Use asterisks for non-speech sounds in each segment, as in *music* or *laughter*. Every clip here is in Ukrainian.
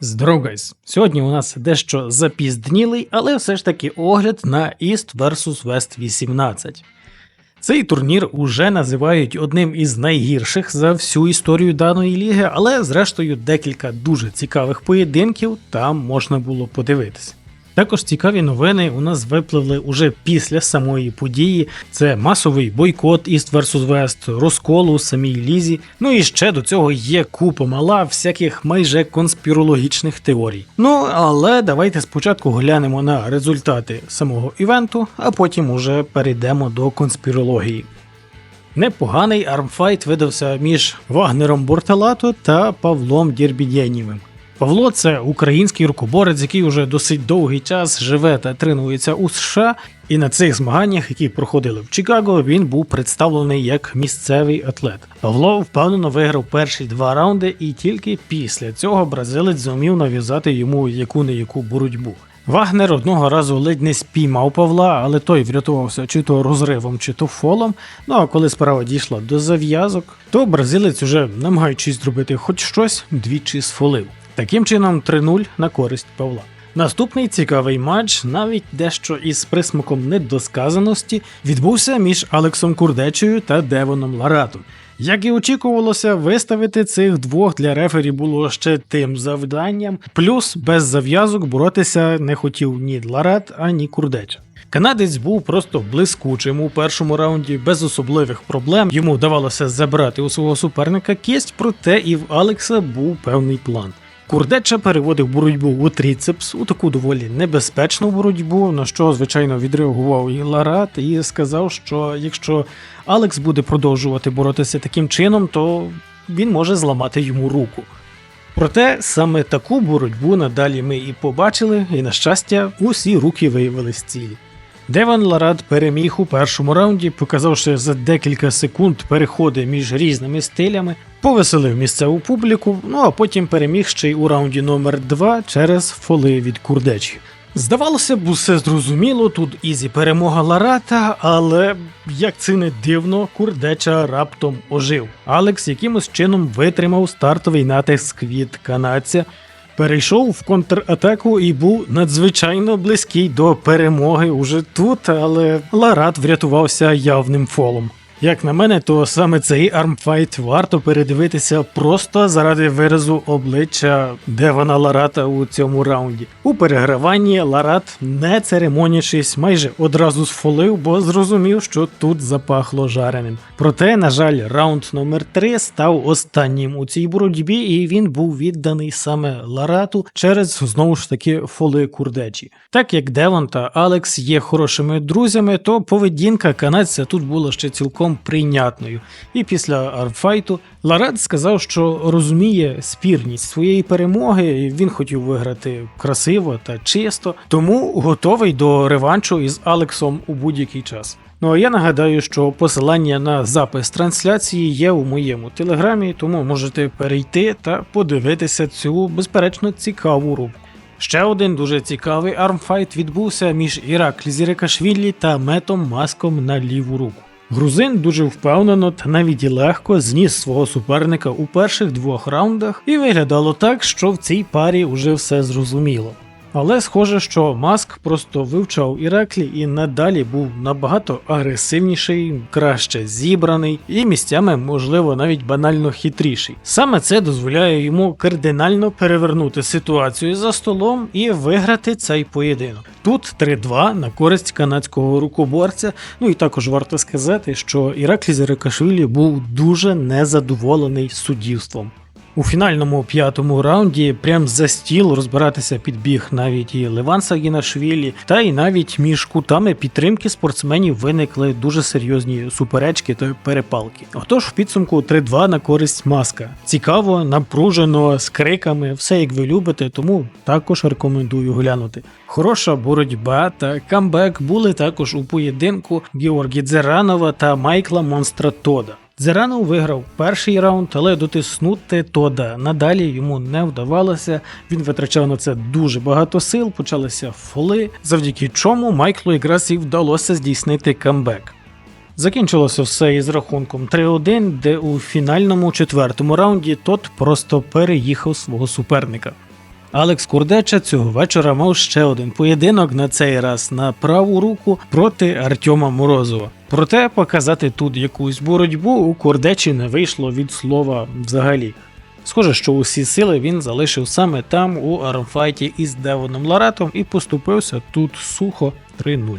Здоров, гайс! Сьогодні у нас дещо запізднілий, але все ж таки огляд на East vs West 18. Цей турнір уже називають одним із найгірших за всю історію даної ліги, але зрештою декілька дуже цікавих поєдинків там можна було подивитися. Також цікаві новини у нас випливли уже після самої події. Це масовий бойкот East vs West, розкол самій лізі. Ну і ще до цього є купа мала всяких майже конспірологічних теорій. Ну але давайте спочатку глянемо на результати самого івенту, а потім уже перейдемо до конспірології. Непоганий армфайт видався між Вагнером Борталато та Павлом Дєрбідєнєвим. Павло це український рукоборець, який уже досить довгий час живе та тренується у США. І на цих змаганнях, які проходили в Чикаго, він був представлений як місцевий атлет. Павло впевнено виграв перші два раунди, і тільки після цього бразилець зумів нав'язати йому яку не яку боротьбу. Вагнер одного разу ледь не спіймав Павла, але той врятувався чи то розривом, чи то фолом. Ну а коли справа дійшла до зав'язок, то бразилець уже, намагаючись зробити хоч щось, двічі сфолив. Таким чином 3-0 на користь Павла. Наступний цікавий матч, навіть дещо із присмаком недосказаності, відбувся між Алексом Курдечею та Девоном Ларатом. Як і очікувалося, виставити цих двох для рефері було ще тим завданням, плюс без зав'язок боротися не хотів ні Ларат, ані Курдеча. Канадець був просто блискучим у першому раунді, без особливих проблем. Йому вдавалося забрати у свого суперника кість, проте і в Алекса був певний план. Курдеча переводив боротьбу у тріцепс у таку доволі небезпечну боротьбу, на що, звичайно, відреагував і Ларат і сказав, що якщо Алекс буде продовжувати боротися таким чином, то він може зламати йому руку. Проте саме таку боротьбу надалі ми і побачили, і, на щастя, усі руки виявились цілі. Деван Ларат переміг у першому раунді, показавши за декілька секунд переходи між різними стилями, повеселив місцеву публіку, ну а потім переміг ще й у раунді номер 2 через фоли від курдечі. Здавалося б, усе зрозуміло, тут ізі перемога Ларата, але як це не дивно, курдеча раптом ожив. Алекс якимось чином витримав стартовий натиск від канадця, перейшов в контратаку і був надзвичайно близький до перемоги уже тут, але Ларат врятувався явним фолом. Як на мене, то саме цей армфайт варто передивитися просто заради виразу обличчя Девана Ларата у цьому раунді. У переграванні Ларат, не церемонячись, майже одразу сфолив, бо зрозумів, що тут запахло жареним. Проте, на жаль, раунд номер 3 став останнім у цій боротьбі, і він був відданий саме Ларату через знову ж таки фоли курдечі. Так як Девон та Алекс є хорошими друзями, то поведінка канадця тут була ще цілком прийнятною. І після арфайту Ларат сказав, що розуміє спірність своєї перемоги, він хотів виграти красиво та чисто, тому готовий до реваншу із Алексом у будь-який час. Ну а я нагадаю, що посилання на запис трансляції є у моєму телеграмі, тому можете перейти та подивитися цю безперечно цікаву рубку. Ще один дуже цікавий армфайт відбувся між Іраклі Зірикашвілі та Метом Маском на ліву руку. Грузин дуже впевнено та навіть і легко зніс свого суперника у перших двох раундах, і виглядало так, що в цій парі уже все зрозуміло. Але схоже, що Маск просто вивчав Іраклі і надалі був набагато агресивніший, краще зібраний і місцями, можливо, навіть банально хитріший. Саме це дозволяє йому кардинально перевернути ситуацію за столом і виграти цей поєдинок. Тут 3-2 на користь канадського рукоборця. Ну і також варто сказати, що Іраклі Зерекашвілі був дуже незадоволений суддівством. У фінальному п'ятому раунді прям за стіл розбиратися підбіг навіть і Леван Сагінашвілі, та й навіть між кутами підтримки спортсменів виникли дуже серйозні суперечки та перепалки. Отож, в підсумку 3-2 на користь маска. Цікаво, напружено, з криками, все як ви любите, тому також рекомендую глянути. Хороша боротьба та камбек були також у поєдинку Георгі Дзеранова та Майкла Монстра Тода. Дзеранов виграв перший раунд, але дотиснути Тода надалі йому не вдавалося. Він витрачав на це дуже багато сил, почалися фоли, завдяки чому Майклу якраз і вдалося здійснити камбек. Закінчилося все із рахунком 3-1, де у фінальному четвертому раунді тот просто переїхав свого суперника. Алекс Курдеча цього вечора мав ще один поєдинок на цей раз на праву руку проти Артема Морозова. Проте показати тут якусь боротьбу у Кордечі не вийшло від слова взагалі. Схоже, що усі сили він залишив саме там у армфайті із Девоном Ларатом і поступився тут сухо 3-0.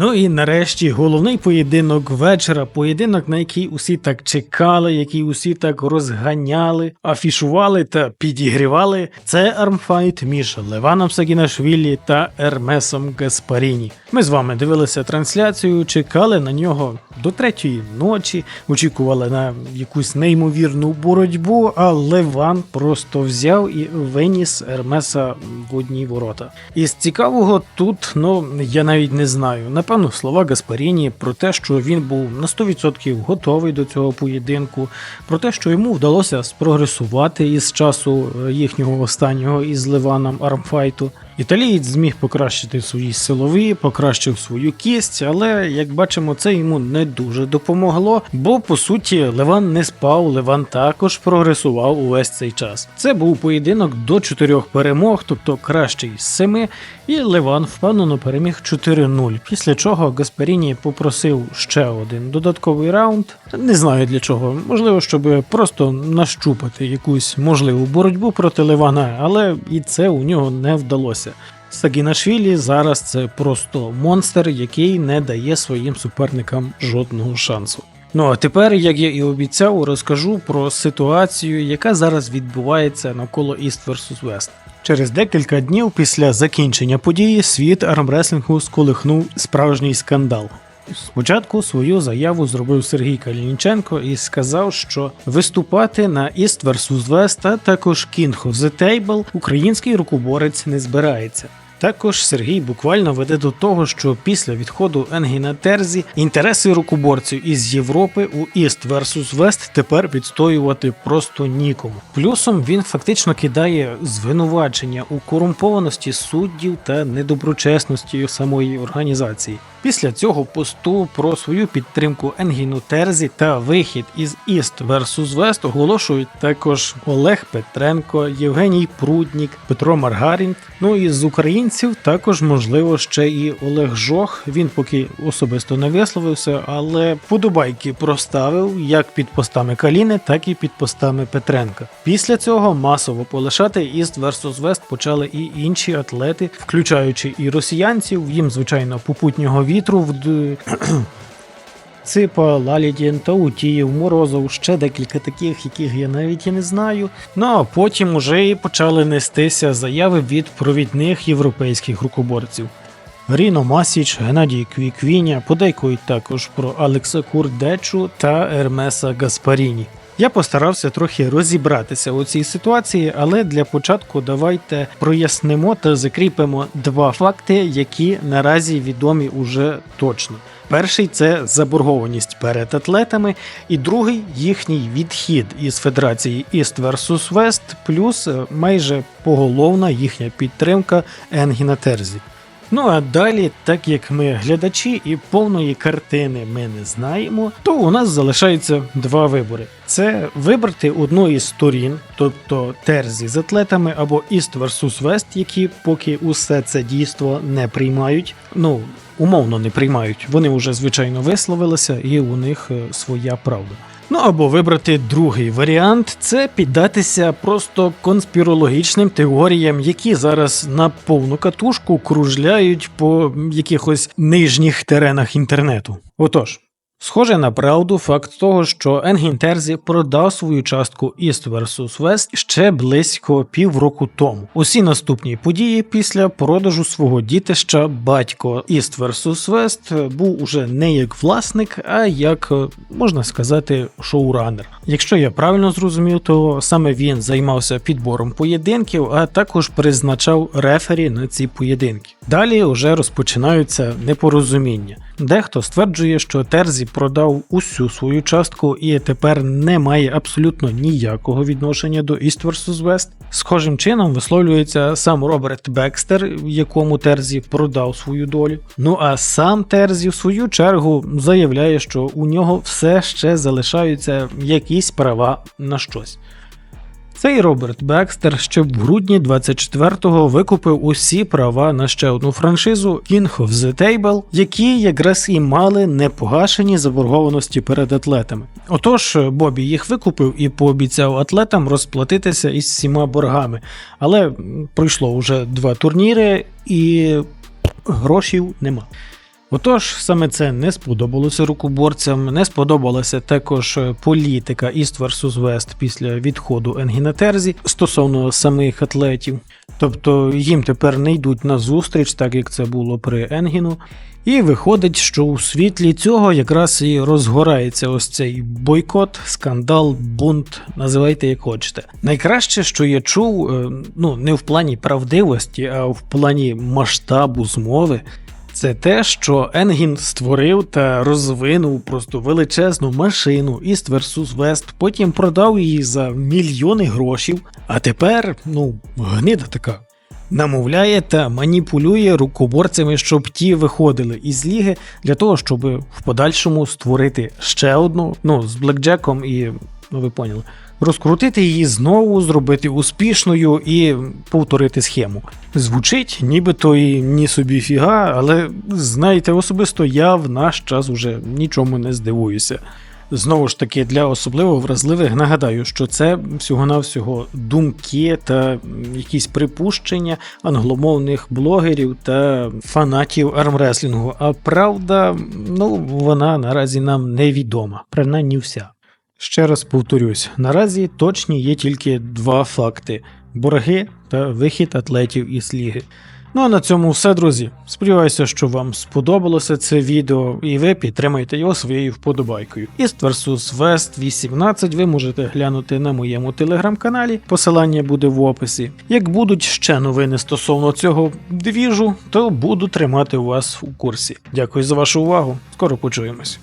Ну і нарешті головний поєдинок вечора, поєдинок, на який усі так чекали, який усі так розганяли, афішували та підігрівали. Це армфайт між Леваном Сагінашвілі та Ермесом Гаспаріні. Ми з вами дивилися трансляцію, чекали на нього до третьої ночі, очікували на якусь неймовірну боротьбу, а Леван просто взяв і виніс Ермеса в одні ворота. Із цікавого тут, ну я навіть не знаю. Напевно, слова Гаспаріні про те, що він був на 100% готовий до цього поєдинку, про те, що йому вдалося спрогресувати із часу е, їхнього останнього із Ливаном армфайту. Італієць зміг покращити свої силові, покращив свою кість, але як бачимо, це йому не дуже допомогло, бо по суті Леван не спав, Леван також прогресував увесь цей час. Це був поєдинок до чотирьох перемог, тобто кращий з семи, і Леван впевнено переміг 4-0. Після чого Гаспаріні попросив ще один додатковий раунд. Не знаю для чого, можливо, щоб просто нащупати якусь можливу боротьбу проти Левана, але і це у нього не вдалося. Сагінашвілі зараз це просто монстр, який не дає своїм суперникам жодного шансу. Ну а тепер, як я і обіцяв, розкажу про ситуацію, яка зараз відбувається навколо East vs West. Через декілька днів після закінчення події світ армреслінгу сколихнув справжній скандал. Спочатку свою заяву зробив Сергій Калініченко і сказав, що виступати на East vs West, а також King of the Table український рукоборець не збирається. Також Сергій буквально веде до того, що після відходу Енгіна Терзі інтереси рукоборців із Європи у East vs West тепер відстоювати просто нікому. Плюсом він фактично кидає звинувачення у корумпованості суддів та недоброчесності самої організації. Після цього посту про свою підтримку Енгіну Терзі та вихід із East vs West оголошують також Олег Петренко, Євгеній Пруднік, Петро Маргарін. Ну і з українців також можливо ще і Олег Жох. Він поки особисто не висловився, але подобайки проставив як під постами Каліни, так і під постами Петренка. Після цього масово полишати East vs West почали і інші атлети, включаючи і росіянців. Їм звичайно попутнього вітру в *clears throat* Ципа, Лалідін, Таутіїв, Морозов, ще декілька таких, яких я навіть і не знаю. Ну а потім уже і почали нестися заяви від провідних європейських рукоборців. Ріно Масіч, Геннадій Квіквіня подейкують також про Алекса Курдечу та Ермеса Гаспаріні. Я постарався трохи розібратися у цій ситуації, але для початку давайте прояснимо та закріпимо два факти, які наразі відомі уже точно. Перший це заборгованість перед атлетами, і другий їхній відхід із федерації East vs West, плюс е, майже поголовна їхня підтримка Енгіна Терзі. Ну а далі, так як ми глядачі і повної картини ми не знаємо, то у нас залишається два вибори: це вибрати одну із сторін, тобто Терзі з атлетами або East vs West, які поки усе це дійство не приймають. Ну умовно не приймають. Вони вже звичайно висловилися, і у них е, своя правда. Ну або вибрати другий варіант це піддатися просто конспірологічним теоріям, які зараз на повну катушку кружляють по якихось нижніх теренах інтернету. Отож. Схоже на правду факт того, що Енгін Терзі продав свою частку East vs West ще близько півроку тому. Усі наступні події після продажу свого дітища батько East vs West був уже не як власник, а як е, можна сказати шоуранер. Якщо я правильно зрозумів, то саме він займався підбором поєдинків, а також призначав рефері на ці поєдинки. Далі вже розпочинаються непорозуміння. Дехто стверджує, що Терзі продав усю свою частку і тепер не має абсолютно ніякого відношення до East vs West. Схожим чином висловлюється сам Роберт Бекстер, якому Терзі продав свою долю. Ну а сам Терзі, в свою чергу, заявляє, що у нього все ще залишаються якісь права на щось. Цей Роберт Бекстер ще в грудні 24-го викупив усі права на ще одну франшизу King of the Table, які якраз і мали непогашені заборгованості перед атлетами. Отож, Бобі їх викупив і пообіцяв атлетам розплатитися із всіма боргами. Але пройшло вже два турніри і грошів нема. Отож, саме це не сподобалося рукоборцям, не сподобалася також е, політика East vs West після відходу Енгіна Терзі стосовно самих атлетів. Тобто їм тепер не йдуть на зустріч, так як це було при Енгіну. І виходить, що у світлі цього якраз і розгорається ось цей бойкот, скандал, бунт, називайте як хочете. Найкраще, що я чув, е, ну не в плані правдивості, а в плані масштабу змови. Це те, що Енгін створив та розвинув просто величезну машину East vs West, потім продав її за мільйони грошів, а тепер, ну, гнида така. Намовляє та маніпулює рукоборцями, щоб ті виходили із ліги для того, щоб в подальшому створити ще одну, ну, з Блекджеком і, ну ви поняли, розкрутити її знову, зробити успішною і повторити схему. Звучить, нібито і ні собі фіга, але знаєте, особисто я в наш час уже нічому не здивуюся. Знову ж таки, для особливо вразливих нагадаю, що це всього-навсього думки та якісь припущення англомовних блогерів та фанатів армреслінгу. А правда, ну вона наразі нам невідома, принаймні вся. Ще раз повторюсь: наразі точні є тільки два факти: борги та вихід атлетів із ліги. Ну а на цьому все, друзі. Сподіваюся, що вам сподобалося це відео, і ви підтримаєте його своєю вподобайкою. East vs West 18 ви можете глянути на моєму телеграм-каналі. Посилання буде в описі. Як будуть ще новини стосовно цього двіжу, то буду тримати вас у курсі. Дякую за вашу увагу. Скоро почуємось.